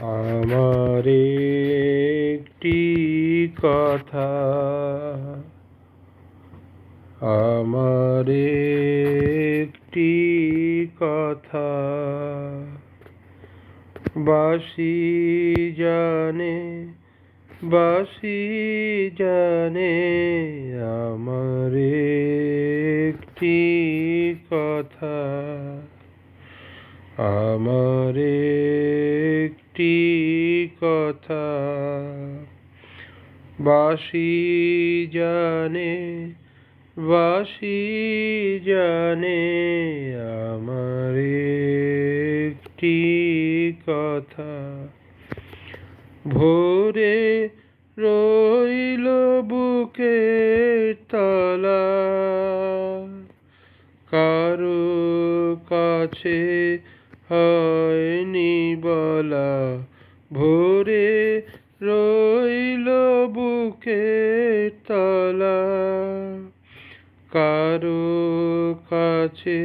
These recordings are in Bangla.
আমার একটি কথা। আমার একটি কথা। বাসি জানে বাসি জানে আমার একটি কথা। আমার একটি কথা। বাসি জানে বাসি জানে আমার একটি কথা। ভোরে রইল বুকে তলা, কারও কাছে হয়নি বলা, ভোরে রইল বুকে তলা। কারও কাছে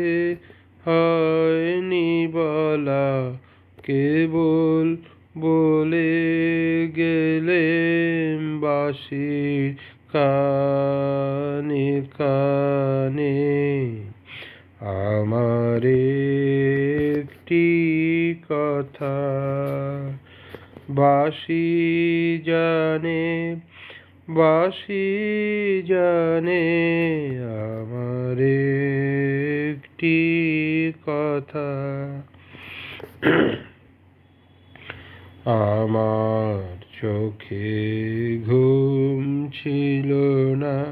হয়নি বলা, কেবল বলে গেলে বাসির কানে কানে। বাসি জানে বাসি জানে আমার একটি কথা। আমার চোখে ঘুম ছিল না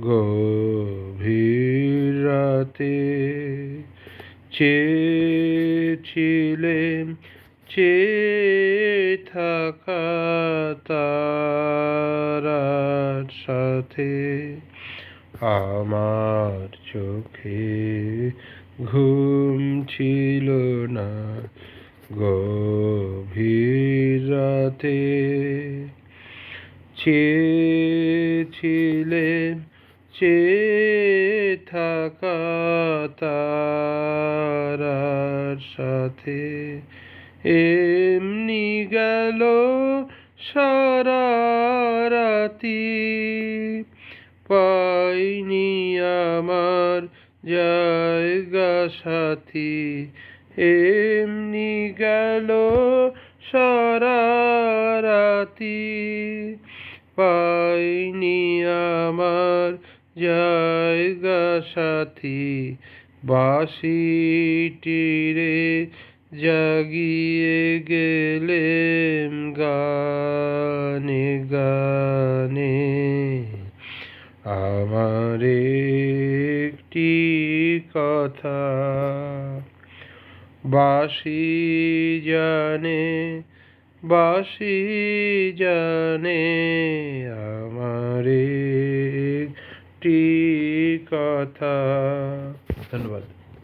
গভীর রাতে। চেয়েছিলেন চেয়ে সাথে আমার চোখে ঘুম ছিল না। গভীর রাতে চেয়েছিলেন চেয়ে থাকা তারার সাথে। এমনি গেল সারা রাতি পাইনি আমার জায়গা সাথী। এমনি গেল সারা রাতি পাইনি আমার জায়গা সাথী। বাসিটিরে জাগিয়ে গেলেম গানে আমার একটি কথা বাসি জানে বাসি জানে আমার একটি কথা। ধন্যবাদ।